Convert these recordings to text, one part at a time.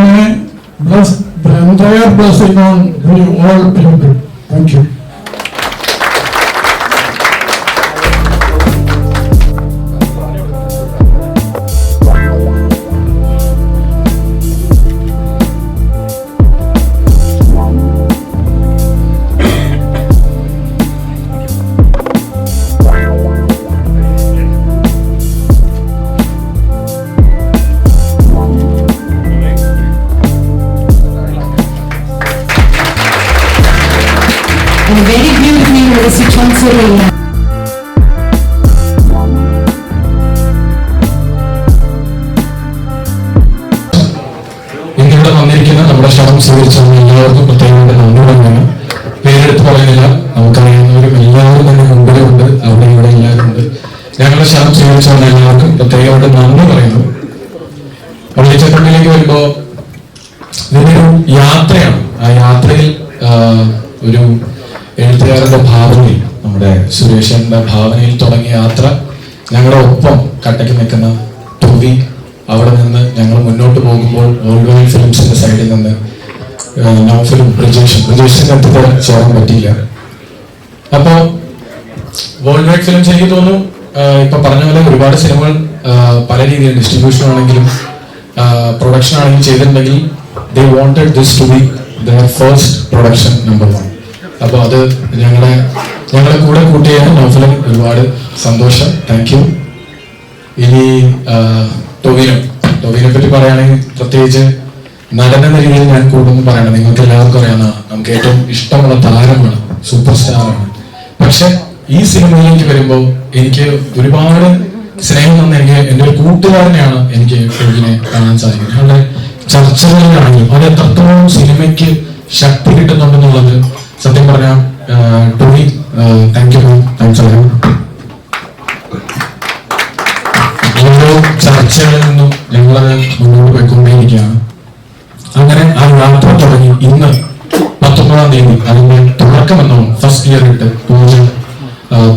may bless the entire blessing on you all people. Thank you. പേരെടുത്ത് പറയുന്നില്ല നമുക്കറിയാവുന്നവരും എല്ലാവരും തന്നെ മുമ്പിലുണ്ട്. അവിടെ ഇവിടെ എല്ലാവരും ഉണ്ട്. ഞങ്ങളുടെ ക്ഷണം സ്വീകരിച്ച എല്ലാവർക്കും പ്രത്യേകമായിട്ട് നന്ദി പറയുന്നു. പള്ളിച്ചട്ടമ്പിലേക്ക് വരുമ്പോ ഇതൊരു യാത്രയാണ്. ആ യാത്രയിൽ ഒരു എഴുത്തുകാരന്റെ ഭാവനയിൽ നമ്മുടെ സുരേഷന്റെ ഭാവനയിൽ തുടങ്ങിയ യാത്ര. ഞങ്ങളുടെ ഒപ്പം കട്ടയ്ക്ക് നിൽക്കുന്ന തുവി അവിടെ നിന്ന് ഞങ്ങൾ മുന്നോട്ട് പോകുമ്പോൾ വേൾഡ് വൈഡ് ഫിലിംസിന്റെ സൈഡിൽ നിന്ന് നൗഫലും ബ്രിജേഷും ബ്രിജേഷിന്റെ അടുത്ത് ചേരാൻ പറ്റിയില്ല. അപ്പോ വേൾഡ് വൈഡ് ഫിലിംസ് എനിക്ക് തോന്നുന്നു. ഇപ്പൊ പറഞ്ഞ പോലെ ഒരുപാട് സിനിമകൾ പല രീതിയിൽ ഡിസ്ട്രിബ്യൂഷൻ ആണെങ്കിലും പ്രൊഡക്ഷൻ ആണെങ്കിലും ചെയ്തിട്ടുണ്ടെങ്കിൽ they wanted this to be their first production number one അപ്പോൾ അത് ഞങ്ങളെ ഞങ്ങളെ കൂടെ കൂട്ടിയ നൗഫലും ഒരുപാട് സന്തോഷം. താങ്ക് ഇനി ടൊവിനോ. ടൊവിനെ പറ്റി പറയുകയാണെങ്കിൽ പ്രത്യേകിച്ച് നടൻ നിലയിൽ ഞാൻ കൂടുതൽ പറയണം നിങ്ങൾക്ക് എല്ലാവർക്കും അറിയാവുന്ന നമുക്ക് ഏറ്റവും ഇഷ്ടമുള്ള താരമാണ് സൂപ്പർ സ്റ്റാറാണ് പക്ഷെ ഈ സിനിമയിലേക്ക് വരുമ്പോൾ എനിക്ക് ഒരുപാട് സ്നേഹം തന്ന എനിക്ക് എന്റെ ഒരു കൂട്ടുകാരനെയാണ് എനിക്ക് ടൊവിനെ കാണാൻ സാധിക്കുന്നത്. ഞങ്ങളുടെ ചർച്ചകളിലാണെങ്കിലും അത് എത്രത്തോളം സിനിമയ്ക്ക് ശക്തി കിട്ടുന്നുണ്ടെന്നുള്ളത് സത്യം പറഞ്ഞാൽ ടോണി താങ്ക് യു താങ്ക്സ് ചർച്ചകളിൽ നിന്നും ഞങ്ങളത് മുന്നോട്ട് പോയിക്കൊണ്ടേയിരിക്കുകയാണ്. അങ്ങനെ ആ യാത്ര തുടങ്ങി. ഇന്ന് പത്തൊമ്പതാം തീയതി അതിന്റെ തുടക്കമെന്നോ ഫസ്റ്റ് ഇയർ ഇട്ട് പൂജ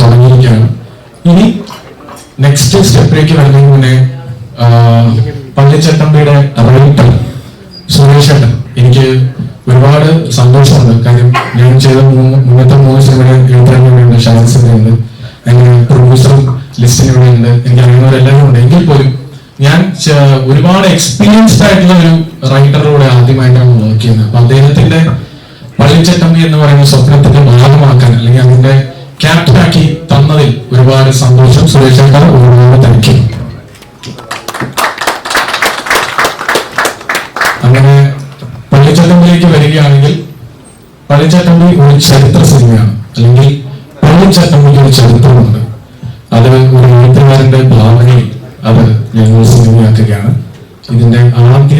തുടങ്ങിയിരിക്കുകയാണ്. ഇനി നെക്സ്റ്റ് സ്റ്റെപ്പിലേക്ക് വരുന്നതിന് മുന്നേ പള്ളിച്ചട്ടമ്പിയുടെ റൈറ്റർ സുരേഷ് ഏട്ടൻ എനിക്ക് ഒരുപാട് സന്തോഷമുണ്ട്. കാര്യം ഞാൻ ചെയ്ത മൂന്ന് മുന്നത്തെ മൂന്ന് സിനിമയുടെ എഴുത്തുകാരനുണ്ട് ഷാൻസിന്റെ ഉണ്ട് അങ്ങനെ പ്രൊഡ്യൂസറും ലിസ്റ്റിന് വേണ്ടിയുണ്ട് എനിക്ക് അറിയുന്നവരെല്ലാവരും ഉണ്ട്. എങ്കിൽ പോലും ഞാൻ ഒരുപാട് എക്സ്പീരിയൻസ്ഡ് ആയിട്ടുള്ള ഒരു റൈറ്ററിലൂടെ ആദ്യമായിട്ടാണ് നോക്കിയത് അപ്പൊ അദ്ദേഹത്തിന്റെ പള്ളിച്ചട്ടമ്പി എന്ന് പറയുന്ന സ്വപ്നത്തിന്റെ ഭാഗമാക്കാൻ അല്ലെങ്കിൽ അതിന്റെ ക്യാപ്റ്റനാക്കി തന്നതിൽ ഒരുപാട് സന്തോഷം സുരേഷ് ഒരുപാട് താങ്ക് യു അങ്ങനെ പള്ളിച്ചട്ടമ്പിലേക്ക് വരികയാണെങ്കിൽ പള്ളിച്ചട്ടമ്പി ഒരു ചരിത്ര സിനിമയാണ്. അല്ലെങ്കിൽ പള്ളിച്ചട്ടമ്പിക്ക് ഒരു ചരിത്രമുണ്ട്. അത് ഒരു എഴുത്തുകാരന്റെ ഭാവനയിൽ അത് ഞങ്ങൾ സിനിമയാക്കുകയാണ് ഇതിന്റെ ആദ്യ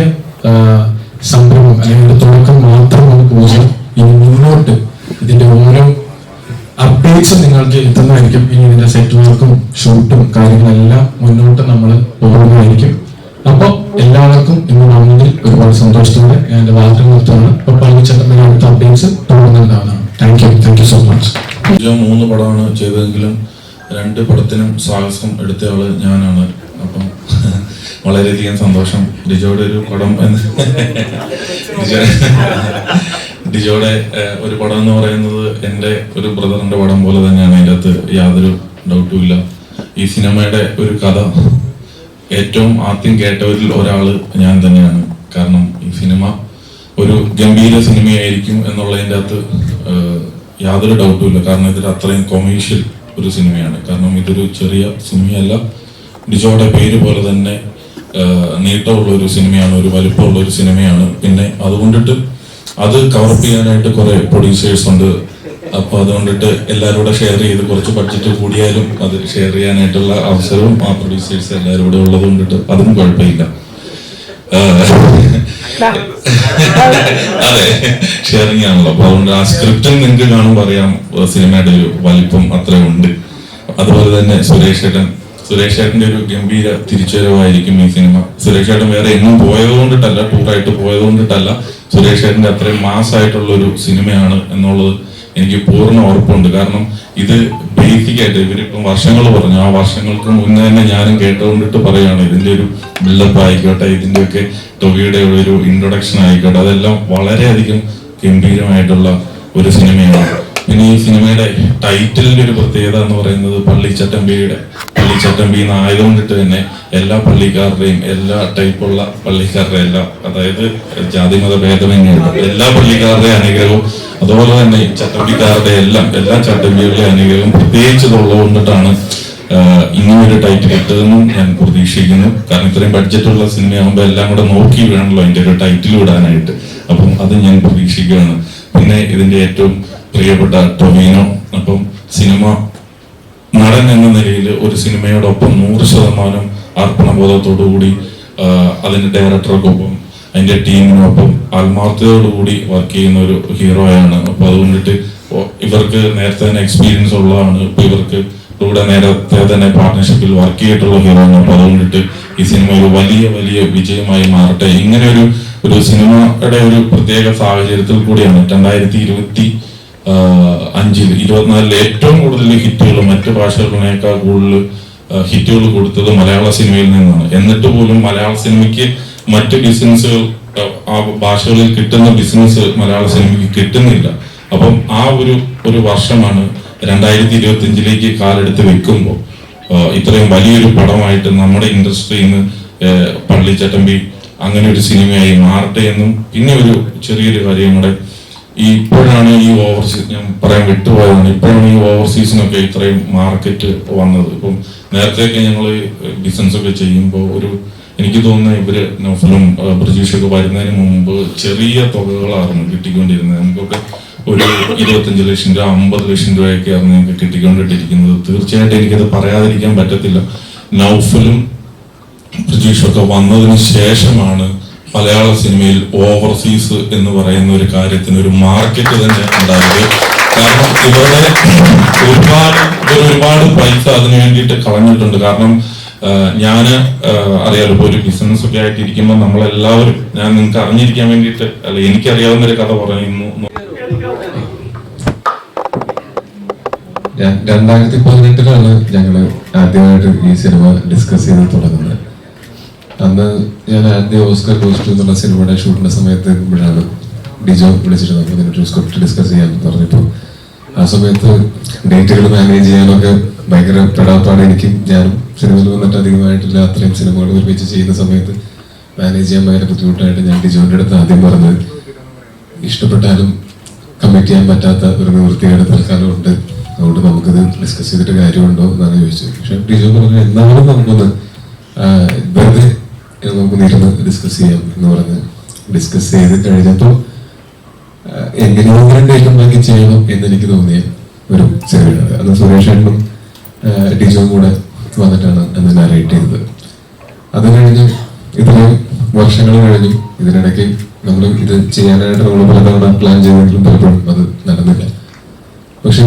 സംരംഭം അല്ലെങ്കിൽ തുടക്കം മാത്രം നമുക്ക് ഊർജം ഇനി മുന്നോട്ട് ഇതിന്റെ ഓരോ അപ്ഡേറ്റ്സ് നിങ്ങൾക്ക് എത്തുന്നതായിരിക്കും. ഇനി ഇതിന്റെ സെറ്റ് വർക്കും ഷൂട്ടും കാര്യങ്ങളെല്ലാം മുന്നോട്ട് നമ്മൾ പോകുന്നതായിരിക്കും. അപ്പോൾ എല്ലാവർക്കും ഇന്ന് വന്നതിൽ ഒരുപാട് സന്തോഷത്തോടെ ഞാൻ എന്റെ വാർത്തകൾ നിർത്തുകയാണ്. അപ്പൊ പള്ളിച്ചട്ടത്തിന്റെ അടുത്ത updates തുടങ്ങുന്നുണ്ടാവുന്നതാണ് thank you thank you so much മൂന്ന് പടമാണ് ചെയ്തതെങ്കിലും രണ്ട് പടത്തിനും സാഹസം എടുത്തയാൾ ഞാനാണ്. അപ്പം വളരെയധികം സന്തോഷം. ഡിജോയുടെ ഒരു പടം എന്ന് ഡിജോയുടെ ഒരു പടം എന്ന് പറയുന്നത് എന്റെ ഒരു ബ്രദറിന്റെ പടം പോലെ തന്നെയാണ്. അതിന്റെ അകത്ത് യാതൊരു ഡൗട്ടും ഇല്ല. ഈ സിനിമയുടെ ഒരു കഥ ഏറ്റവും ആദ്യം കേട്ടവരിൽ ഒരാൾ ഞാൻ തന്നെയാണ്. കാരണം ഈ സിനിമ ഒരു ഗംഭീര സിനിമയായിരിക്കും എന്നുള്ളതിന്റെ അകത്ത് യാതൊരു ഡൗട്ടും ഇല്ല. കാരണം ഇതിൽ അത്രയും കൊമേഴ്ഷ്യൽ ഒരു സിനിമയാണ്. കാരണം ഇതൊരു ചെറിയ സിനിമയല്ല. ഡിജോയുടെ പേര് പോലെ തന്നെ നീട്ടമുള്ള ഒരു സിനിമയാണ് ഒരു വലിപ്പമുള്ള ഒരു സിനിമയാണ്. പിന്നെ അതുകൊണ്ടിട്ട് അത് കവറപ്പ് ചെയ്യാനായിട്ട് കുറെ പ്രൊഡ്യൂസേഴ്സ് ഉണ്ട്. അപ്പൊ അതുകൊണ്ടിട്ട് എല്ലാവരും കൂടെ ഷെയർ ചെയ്ത് കുറച്ച് ബഡ്ജറ്റ് കൂടിയാലും അത് ഷെയർ ചെയ്യാനായിട്ടുള്ള അവസരവും ആ പ്രൊഡ്യൂസേഴ്സ് എല്ലാവരും കൂടെ ഉള്ളത് കൊണ്ടിട്ട് അതും കുഴപ്പമില്ല. അതെ ഷെയറിംഗ് ആണല്ലോ. അപ്പൊ അതുകൊണ്ട് ആ സ്ക്രിപ്റ്റിൽ നിങ്ങൾക്ക് കാണുമ്പോൾ അറിയാം സിനിമയുടെ ഒരു വലിപ്പം അത്രയുണ്ട് അതുപോലെ തന്നെ സുരേഷ് ഏട്ടൻ സുരേഷ് ഏട്ടന്റെ ഒരു ഗംഭീര തിരിച്ചുവരവായിരിക്കും ഈ സിനിമ. സുരേഷ് ഏട്ടൻ വേറെ എങ്ങും പോയത് കൊണ്ടിട്ടല്ല ടൂറായിട്ട് പോയത് കൊണ്ടിട്ടല്ല. സുരേഷ് ഏട്ടന്റെ അത്രയും മാസ് ആയിട്ടുള്ള ഒരു സിനിമയാണ് എന്നുള്ളത് എനിക്ക് പൂർണ ഉറപ്പുണ്ട്. കാരണം ഇത് ബേസിക് ആയിട്ട് ഇവരിപ്പം വർഷങ്ങൾ പറഞ്ഞു. ആ വർഷങ്ങൾക്ക് മുന്നേ തന്നെ ഞാനും കേട്ടുകൊണ്ടിട്ട് പറയാണ് ഇതിന്റെ ഒരു ബിൽഡപ്പ് ആയിക്കോട്ടെ ഇതിന്റെയൊക്കെ തുകയുടെ ഒരു ഇൻട്രൊഡക്ഷൻ ആയിക്കോട്ടെ അതെല്ലാം വളരെയധികം ഗംഭീരമായിട്ടുള്ള ഒരു സിനിമയാണ്. പിന്നെ ഈ സിനിമയുടെ ടൈറ്റിലിന്റെ ഒരു പ്രത്യേകത എന്ന് പറയുന്നത് പള്ളിച്ചട്ടമ്പിയുടെ പള്ളിച്ചട്ടമ്പി എന്നായതുകൊണ്ടിട്ട് തന്നെ എല്ലാ പള്ളിക്കാരുടെയും എല്ലാ ടൈപ്പുള്ള പള്ളിക്കാരുടെ എല്ലാ അതായത് ജാതിമത ഭേദമന്യുള്ള എല്ലാ പള്ളിക്കാരുടെയും അനുഗ്രഹവും അതുപോലെ തന്നെ ചട്ടമ്പിക്കാരുടെ എല്ലാം എല്ലാ ചട്ടമ്പികളുടെ അനുഗ്രഹവും പ്രത്യേകിച്ച് ഉള്ളതുകൊണ്ടിട്ടാണ് ആഹ് ഇങ്ങനൊരു ടൈറ്റിൽ ഇട്ടതെന്നും ഞാൻ പ്രതീക്ഷിക്കുന്നു. കാരണം ഇത്രയും ബഡ്ജറ്റുള്ള സിനിമയാകുമ്പോൾ എല്ലാം കൂടെ നോക്കി വേണമല്ലോ അതിന്റെ ഒരു ടൈറ്റിൽ വിടാനായിട്ട് അപ്പം അത് ഞാൻ പ്രതീക്ഷിക്കുകയാണ്. പിന്നെ ഇതിന്റെ ഏറ്റവും പ്രിയപ്പെട്ട ടൊമീനോ അപ്പം സിനിമ നടൻ എന്ന നിലയിൽ ഒരു സിനിമയോടൊപ്പം നൂറ് ശതമാനം അർപ്പണബോധത്തോടുകൂടി അതിന്റെ ഡയറക്ടർക്കൊപ്പം അതിന്റെ ടീമിനൊപ്പം ആത്മാർത്ഥതയോടുകൂടി വർക്ക് ചെയ്യുന്ന ഒരു ഹീറോയാണ് അപ്പോൾ അതുകൊണ്ടിട്ട് ഇവർക്ക് നേരത്തെ തന്നെ എക്സ്പീരിയൻസ് ഉള്ളതാണ്. ഇപ്പം ഇവർക്ക് ഇവിടെ നേരത്തെ തന്നെ പാർട്ട്ണർഷിപ്പിൽ വർക്ക് ചെയ്തിട്ടുള്ള ഹീറോ ആണ്. അപ്പം അതുകൊണ്ടിട്ട് ഈ സിനിമ ഒരു വലിയ വലിയ വിജയമായി മാറട്ടെ. ഇങ്ങനെ ഒരു ഒരു സിനിമയുടെ ഒരു പ്രത്യേക സാഹചര്യത്തിൽ കൂടിയാണ്. രണ്ടായിരത്തി ഇരുപത്തി അഞ്ചിൽ ഇരുപത്തിനാലിൽ ഏറ്റവും കൂടുതൽ ഹിറ്റുകൾ മറ്റ് ഭാഷകളിനേക്കാൾ കൂടുതൽ ഹിറ്റുകൾ കൊടുത്തത് മലയാള സിനിമയിൽ നിന്നാണ്. എന്നിട്ട് പോലും മലയാള സിനിമയ്ക്ക് മറ്റ് ബിസിനസ്സുകൾ ആ ഭാഷകളിൽ കിട്ടുന്ന ബിസിനസ് മലയാള സിനിമയ്ക്ക് കിട്ടുന്നില്ല. അപ്പം ആ ഒരു ഒരു വർഷമാണ് രണ്ടായിരത്തി ഇരുപത്തി അഞ്ചിലേക്ക് കാലെടുത്ത് വെക്കുമ്പോൾ ഇത്രയും വലിയൊരു പടമായിട്ട് നമ്മുടെ ഇൻഡസ്ട്രിയിൽ നിന്ന് പള്ളിച്ചട്ടമ്പി അങ്ങനെ ഒരു സിനിമയായി മാറട്ടെ എന്നും പിന്നെ ഒരു ചെറിയൊരു കാര്യം ഈ ഇപ്പോഴാണ് ഈ ഓവർസീസ് ഞാൻ പറയാൻ വിട്ടുപോയതാണ്. ഇപ്പോഴാണ് ഈ ഓവർസീസിനൊക്കെ ഇത്രയും മാർക്കറ്റ് വന്നത്. ഇപ്പം നേരത്തെയൊക്കെ ഞങ്ങൾ ബിസിനസ് ഒക്കെ ചെയ്യുമ്പോൾ ഒരു എനിക്ക് തോന്നുന്ന ഇവർ നോഫലും ബ്രിജീഷൊക്കെ വരുന്നതിന് മുമ്പ് ചെറിയ തുകകളായിരുന്നു കിട്ടിക്കൊണ്ടിരുന്നത്. നമുക്കൊക്കെ ഒരു ഇരുപത്തഞ്ച് ലക്ഷം രൂപ അമ്പത് ലക്ഷം രൂപയൊക്കെ ആയിരുന്നു ഞങ്ങൾക്ക് കിട്ടിക്കൊണ്ടിട്ടിരിക്കുന്നത്. തീർച്ചയായിട്ടും എനിക്കത് പറയാതിരിക്കാൻ പറ്റത്തില്ല. നൗഫലും ബ്രിജീഷൊക്കെ വന്നതിന് ശേഷമാണ് മലയാള സിനിമയിൽ ഓവർസീസ് എന്ന് പറയുന്ന ഒരു കാര്യത്തിന് ഒരു മാർക്കറ്റ് തന്നെ ഉണ്ടായത്. കാരണം ഇവരുടെ ഒരുപാട് ഒരുപാട് പൈസ അതിനു വേണ്ടിയിട്ട് കളഞ്ഞിട്ടുണ്ട്. കാരണം ഞാൻ അറിയാലോ ഇപ്പൊ ഒരു ബിസിനസ് ഒക്കെ ആയിട്ട് ഇരിക്കുമ്പോൾ നമ്മളെല്ലാവരും ഞാൻ നിങ്ങൾക്ക് അറിഞ്ഞിരിക്കാൻ വേണ്ടിയിട്ട് അല്ല എനിക്കറിയാവുന്ന ഒരു കഥ പറയുന്നു. രണ്ടായിരത്തി പതിനെട്ടിലാണ് ഞങ്ങൾ ആദ്യമായിട്ട് ഈ സിനിമ ഡിസ്കസ് ചെയ്ത് തുടങ്ങുന്നത്. അന്ന് ഞാൻ ആദ്യ ഓസ്കർ ഗോസ്റ്റ് എന്നുള്ള സിനിമയുടെ ഷൂട്ടിന്റെ സമയത്ത് എത്തുമ്പോഴാണ് ഡിജോ നമുക്ക് ഇതിനൊരു സ്ക്രിപ്റ്റ് ഡിസ്കസ് ചെയ്യാൻ പറഞ്ഞപ്പോൾ ആ സമയത്ത് ഡേറ്റുകൾ മാനേജ് ചെയ്യാനൊക്കെ ഭയങ്കര പെടാപ്പാട് എനിക്ക് ഞാനും സിനിമയിൽ വന്നിട്ട് അധികമായിട്ടില്ല. അത്രയും സിനിമകൾ ഒരുമിച്ച് ചെയ്യുന്ന സമയത്ത് മാനേജ് ചെയ്യാൻ ഭയങ്കര ബുദ്ധിമുട്ടായിട്ട് ഞാൻ ഡിജോന്റെ അടുത്ത് ആദ്യം പറഞ്ഞത് ഇഷ്ടപ്പെട്ടാലും കമ്മിറ്റ് ചെയ്യാൻ പറ്റാത്ത ഒരു നിവൃത്തിയുടെ തൽക്കാലം ഉണ്ട്. അതുകൊണ്ട് നമുക്കിത് ഡിസ്കസ് ചെയ്തിട്ട് കാര്യമുണ്ടോ എന്നാണ് ചോദിച്ചത്. പക്ഷെ ഡിജോ പറഞ്ഞു എന്നാലും നമുക്കൊന്ന് വെറുതെ നമുക്കൊന്ന് ഇരുന്ന് ഡിസ്കസ് ചെയ്യാം എന്ന് പറഞ്ഞ് ഡിസ്കസ് ചെയ്ത് കഴിഞ്ഞപ്പോൾ എങ്ങനെയെങ്കിലും ഡേറ്റം ബാങ്കിൽ ചെയ്യണം എന്ന് എനിക്ക് തോന്നിയ ഒരു ചെറിയ അന്ന് സുരേഷ് ഏട്ടനും ടീച്ചറും കൂടെ വന്നിട്ടാണ് അന്ന് നാരേറ്റ് ചെയ്തത്. അത് കഴിഞ്ഞ് ഇത്രയും വർഷങ്ങൾ കഴിഞ്ഞു ഇതിനിടയ്ക്ക് നമ്മൾ ഇത് ചെയ്യാനായിട്ട് നമ്മൾ പലതവണ പ്ലാൻ ചെയ്തെങ്കിലും പലപ്പോഴും അത് നടന്നില്ല. പക്ഷെ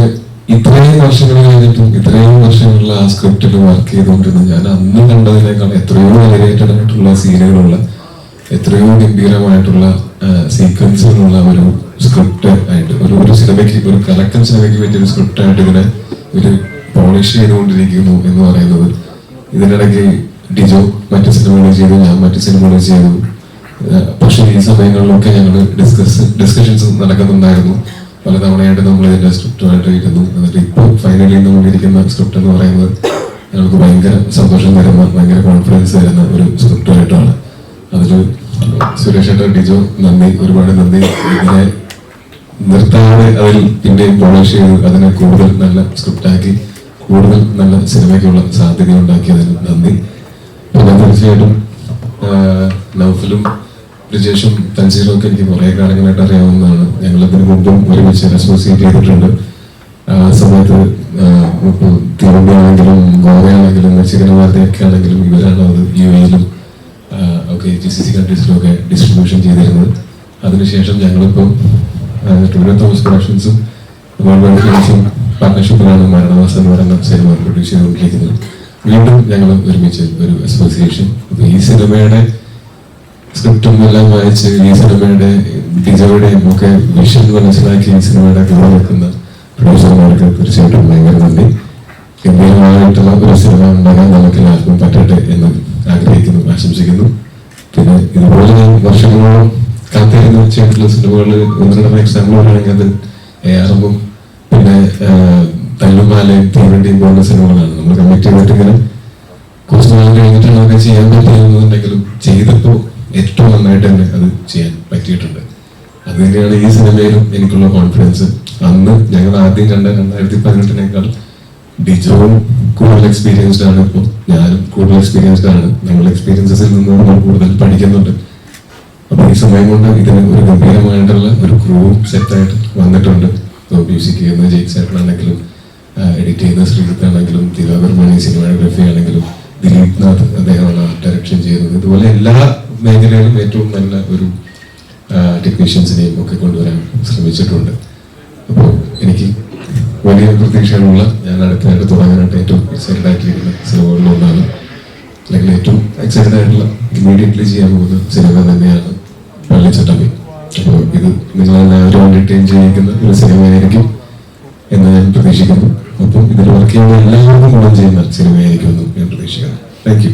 ഇത്രയും വർഷങ്ങൾ കഴിഞ്ഞിട്ടും ഇത്രയും വർഷങ്ങളിൽ ആ സ്ക്രിപ്റ്റിൽ വർക്ക് ചെയ്തുകൊണ്ടിരുന്ന ഞാൻ അന്ന് കണ്ടതിനേക്കാൾ എത്രയോ എലിവേറ്റഡ് ആയിട്ടുള്ള സീനുകളുള്ള എത്രയോ ഗംഭീരമായിട്ടുള്ള സീക്വൻസുകളുള്ള ഒരു സ്ക്രിപ്റ്റ് ആയിട്ട് ഒരു ഒരു സിനിമയ്ക്ക് ഒരു കലക്കൻ സിനിമയ്ക്ക് വേണ്ടി ഒരു സ്ക്രിപ്റ്റ് ആയിട്ട് ഇതിനെ ഒരു പോളിഷ് ചെയ്തുകൊണ്ടിരിക്കുന്നു എന്ന് പറയുന്നത് ഇതിനിടയ്ക്ക് ഡിജോ മറ്റു സിനിമകൾ ചെയ്തു ഞാൻ മറ്റു സിനിമകൾ ചെയ്തു. പക്ഷേ ഈ സമയങ്ങളിലൊക്കെ ഞങ്ങൾ ഡിസ്കസ് ഡിസ്കഷൻസ് നടക്കുന്നുണ്ടായിരുന്നു. പലതവണയായിട്ട് നമ്മൾ ഇതിന്റെ സ്ക്രിപ്റ്റുമായിട്ട് ഇരുന്നു എന്നിട്ട് ഇപ്പോൾ ഫൈനലി നമ്മൾ ഇരിക്കുന്ന സ്ക്രിപ്റ്റ് എന്ന് പറയുന്നത് ഞങ്ങൾക്ക് ഭയങ്കര സന്തോഷം തരുന്ന ഭയങ്കര കോൺഫിഡൻസ് തരുന്ന ഒരു സ്ക്രിപ്റ്റായിട്ടാണ് അതിൽ സുരേഷ് ഡിജോ നന്ദി ഒരുപാട് നന്ദി. ഇതിനെ നിർത്താതെ അതിൽ പിന്നെയും പോളിഷ് ചെയ്ത് അതിനെ കൂടുതൽ നല്ല സ്ക്രിപ്റ്റാക്കി കൂടുതൽ നല്ല സിനിമയ്ക്കുള്ള സാധ്യത ഉണ്ടാക്കിയതിന് നന്ദി. പിന്നെ തീർച്ചയായിട്ടും നൗഫലും ബ്രിജേഷും തൻസീറും ഒക്കെ എനിക്ക് കുറെ കാലങ്ങളായിട്ട് അറിയാവുന്നതാണ്. ഞങ്ങൾ അതിന് മുമ്പും ഒരുമിച്ച് അസോസിയേറ്റ് ചെയ്തിട്ടുണ്ട്. ആ സമയത്ത് ഇപ്പോൾ ആണെങ്കിലും ഗോവയാണെങ്കിലും മെക്സിക്കൻ വാർത്തയൊക്കെ ആണെങ്കിലും ഇവരാണ് അത് യു എയിലും ഒക്കെ ജി സി സി കൺട്രീസിലും ഒക്കെ ഡിസ്ട്രിബ്യൂഷൻ ചെയ്തിരുന്നത്. അതിനുശേഷം ഞങ്ങളിപ്പം ടൂറിയോ തോമസ് പ്രൊഡക്ഷൻസും ഗവൺമെന്റ് ഫിലിംസും പാർട്ട്ണർഷിപ്പിലാണ് മരണവാസം എന്ന് പറയുന്ന സിനിമ പ്രൊഡ്യൂസ് ചെയ്തുകൊണ്ടിരിക്കുന്നത്. വീണ്ടും ഞങ്ങൾ ഒരുമിച്ച് ഒരു അസോസിയേഷൻ ഈ സിനിമയുടെ സ്ക്രിപ്റ്റും എല്ലാം വായിച്ച് ഈ സിനിമയുടെ ടീച്ചറുടെയും ഒക്കെ വിഷൻ മനസ്സിലാക്കി ഈ സിനിമയുടെ കൂടെ നിൽക്കുന്ന പ്രൊഡ്യൂസർമാർക്ക് തീർച്ചയായിട്ടും ഭയങ്കര നന്ദി. ഗംഭീരമായിട്ടുള്ള ഒരു സിനിമ ഉണ്ടാകാൻ നമുക്ക് എല്ലാവർക്കും പറ്റട്ടെ എന്ന് ആഗ്രഹിക്കുന്നു ആശംസിക്കുന്നു. പിന്നെ ഇതുപോലെ ഞാൻ വർഷങ്ങളോളം കാത്തിരുന്ന് ചെയ്തിട്ടുള്ള സിനിമകളിൽ ഒന്ന് എക്സാമ്പിൾ പറയുകയാണെങ്കിൽ അത് എ ആർ പിന്നെ തല്ലുമാലയും തീവണ്ടിയും പോലുള്ള സിനിമകളാണ്. നമ്മൾ കമ്മിറ്റ് ചെയ്തിട്ടിങ്ങനെ കുറച്ച് നാൾ കഴിഞ്ഞിട്ടാണ് അതൊക്കെ ചെയ്യാൻ പറ്റിയെന്നുണ്ടെങ്കിലും ചെയ്തപ്പോൾ ഏറ്റവും നന്നായിട്ട് തന്നെ അത് ചെയ്യാൻ പറ്റിയിട്ടുണ്ട്. അത് തന്നെയാണ് ഈ സിനിമയിലും എനിക്കുള്ള കോൺഫിഡൻസ് അന്ന് ഞങ്ങൾ ആദ്യം കണ്ട രണ്ടായിരത്തി പതിനെട്ടിനേക്കാൾ ഡിജോവും കൂടുതൽ എക്സ്പീരിയൻസ്ഡ് ആണ് ഇപ്പോൾ ഞാനും കൂടുതൽ എക്സ്പീരിയൻസ്ഡ് ആണ്. ഞങ്ങളുടെ എക്സ്പീരിയൻസസിൽ നിന്ന് നമ്മൾ കൂടുതൽ പഠിക്കുന്നുണ്ട്. അപ്പോൾ ഈ സമയം കൊണ്ട് ഇതിന് ഒരു ഗംഭീരമായിട്ടുള്ള ഒരു ക്രൂ സെറ്റായിട്ട് വന്നിട്ടുണ്ട്. ഇപ്പോൾ മ്യൂസിക് ചെയ്യുന്ന ജെയ്ക് സാറിനാണെങ്കിലും എഡിറ്റ് ചെയ്യുന്ന ശ്രീജിത്ത് ആണെങ്കിലും ദിവാകർ മണി ആണെങ്കിലും ദിലീപ് നാഥ് അദ്ദേഹമാണ് ആർട്ട് ഡയറക്ഷൻ ചെയ്യുന്നത്. ഇതുപോലെ എല്ലാ മേഖലയിലും ഏറ്റവും നല്ല ഒരു ടെക്നീഷ്യൻസിനെയും ഒക്കെ കൊണ്ടുവരാൻ ശ്രമിച്ചിട്ടുണ്ട്. അപ്പോൾ എനിക്ക് വലിയ പ്രതീക്ഷകളുള്ള ഞാൻ അടുത്തായിട്ട് തുടങ്ങാനായിട്ട് ഏറ്റവും എക്സൈറ്റഡ് ആയിട്ടിരിക്കുന്ന സിനിമകളിൽ ഒന്നാണ്. അല്ലെങ്കിൽ ഏറ്റവും എക്സൈറ്റഡ് ആയിട്ടുള്ള ഇമ്മീഡിയറ്റ്ലി ചെയ്യാൻ പോകുന്ന സിനിമ തന്നെയാണ് പള്ളിച്ചട്ടമ്പി അപ്പോൾ ഇത് നിങ്ങളെല്ലാവരും എന്റർടൈൻ ചെയ്യിക്കുന്ന ഒരു സിനിമയായിരിക്കും എന്ന് ഞാൻ പ്രതീക്ഷിക്കുന്നു. അപ്പം ഇതിൽ വർക്ക് ചെയ്യുന്ന എല്ലാവർക്കും ഗുണം ചെയ്യുന്ന സിനിമയായിരിക്കും എന്ന് ഞാൻ പ്രതീക്ഷിക്കുന്നു. Thank you